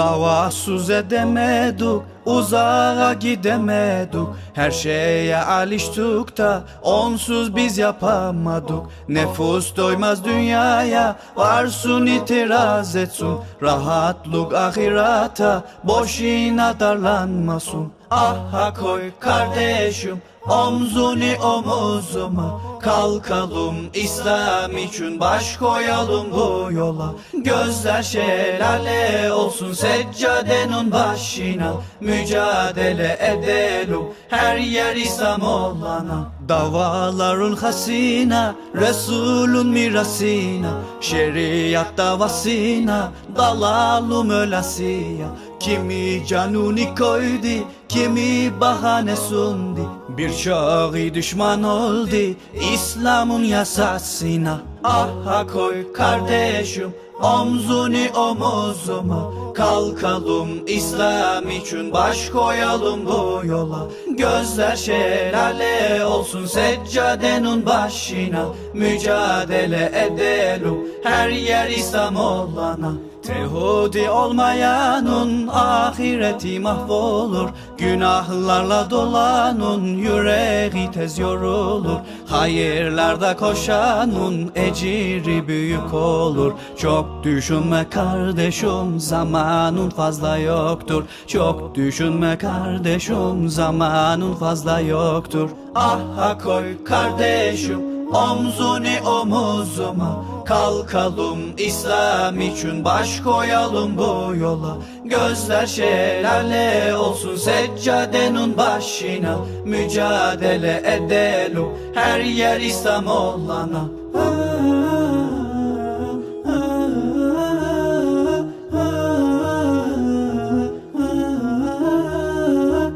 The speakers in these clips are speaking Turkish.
Davasız edemedik, uzağa gidemedik. Her şeye alıştık da onsuz biz yapamadık. Nefus doymaz dünyaya, varsın itiraz etsin. Rahatlık ahirata, boşuna darlanmasın. Aha koy kardeşim, omzunu omuzuma Kalkalım İslam için baş koyalım bu yola. Gözler şelale olsun seccadenin başına. Mücadele edelim her yer İslam olana. Davaların hasina Resulün mirasina Şeriat davasına Dalalım ölasiya Kimi canuni koydu Kimi bahane sundu Birçoğu düşman oldu İslam'ın yasasına. Aha koy kardeşim Omzunu omuzuma. Kalkalım İslam için baş koyalım bu yola. Gözler şelale olsun seccadenin başına. Mücadele edelim her yer İslam olana Tehudi olmayanın ahireti mahvolur. Günahlarla dolanın yüreği tez yorulur. Hayırlarda koşanın eciri büyük olur. Çok düşünme kardeşim zamanın fazla yoktur. Çok düşünme kardeşim zamanın fazla yoktur. Aha koy kardeşim Omzunu omuzuma Kalkalım İslam için baş koyalım bu yola. Gözler şelale olsun seccadenin başına. Mücadele edelim her yer İslam olana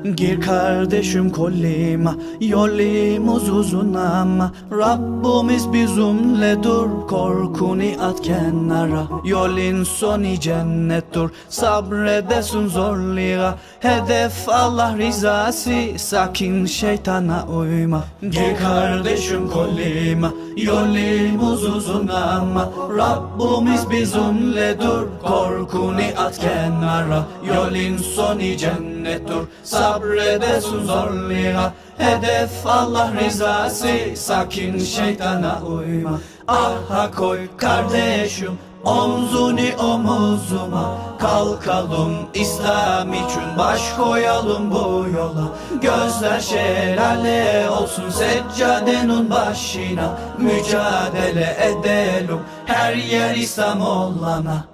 Gir kardeşim kolima Yolumuz uzun ama Rabbimiz bizimle dur Korkunu at kenara. Yolun sonu cennettir Sabredesin zorluğa. Hedef Allah rızası Sakin şeytana uyma. Gir kardeşim kolima Yolumuz uzun ama Rabbimiz bizimle dur Korkunu at kenara. Yolun sonu cennettir Sabredesin zorluğa. Hedef Allah rızası Sakin şeytana uyma. Aha koy kardeşim Omzunu omuzuma. Kalkalım İslam için baş koyalım bu yola. Gözler şelale olsun seccadenin başına. Mücadele edelim her yer İslam olana